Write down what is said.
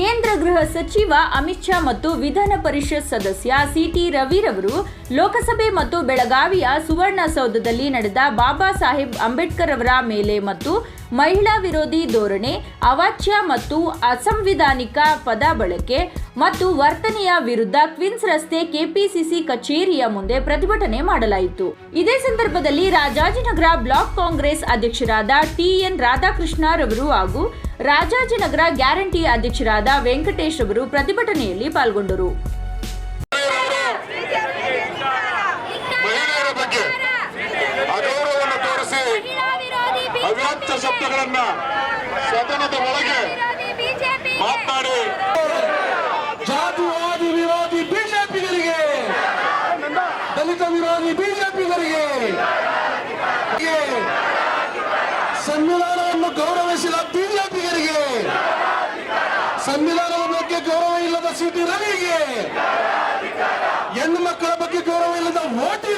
ಕೇಂದ್ರ ಗೃಹ ಸಚಿವ ಅಮಿತ್ ಶಾ ಮತ್ತು ವಿಧಾನ ಪರಿಷತ್ ಸದಸ್ಯ ಸಿಟಿ ರವಿರವರು ಲೋಕಸಭೆ ಮತ್ತು ಬೆಳಗಾವಿಯ ಸುವರ್ಣಸೌಧದಲ್ಲಿ ನಡೆದ ಬಾಬಾ ಸಾಹೇಬ್ ಅಂಬೇಡ್ಕರ್ ಅವರ ಮೇಲೆ ಮತ್ತು ಮಹಿಳಾ ವಿರೋಧಿ ಧೋರಣೆ, ಅವಾಚ್ಯ ಮತ್ತು ಅಸಂವಿಧಾನಿಕ ಪದ ಬಳಕೆ ಮತ್ತು ವರ್ತನೆಯ ವಿರುದ್ಧ ಕ್ವಿನ್ಸ್ ರಸ್ತೆ ಕೆಪಿಸಿಸಿ ಕಚೇರಿಯ ಮುಂದೆ ಪ್ರತಿಭಟನೆ ಮಾಡಲಾಯಿತು. ಇದೇ ಸಂದರ್ಭದಲ್ಲಿ ರಾಜಾಜಿನಗರ ಬ್ಲಾಕ್ ಕಾಂಗ್ರೆಸ್ ಅಧ್ಯಕ್ಷರಾದ ಟಿಎನ್ ರಾಧಾಕೃಷ್ಣ ರವರು ಹಾಗೂ ರಾಜಾಜಿನಗರ ಗ್ಯಾರಂಟಿ ಅಧ್ಯಕ್ಷರಾದ ವೆಂಕಟೇಶ್ ರವರು ಪ್ರತಿಭಟನೆಯಲ್ಲಿ ಪಾಲ್ಗೊಂಡರು. ಅವ್ಯಾಚ್ಯ ಶಬ್ದಗಳನ್ನ ಸದನದ ಒಳಗೆ ಮಾತನಾಡಿ ಜಾತಿವಾದಿ ವಿರೋಧಿ ಬಿಜೆಪಿಗರಿಗೆ, ದಲಿತ ವಿರೋಧಿ ಬಿಜೆಪಿಗರಿಗೆ ಸಂವಿಧಾನವನ್ನು ಗೌರವಿಸಿದ ಬಿಜೆಪಿಗರಿಗೆ ಸಂವಿಧಾನದ ಬಗ್ಗೆ ಗೌರವ ಇಲ್ಲದ ಸಿಟಿ ರವಿಗೆ, ಹೆಣ್ಣು ಮಕ್ಕಳ ಬಗ್ಗೆ ಗೌರವ ಇಲ್ಲದ ಓಟಿ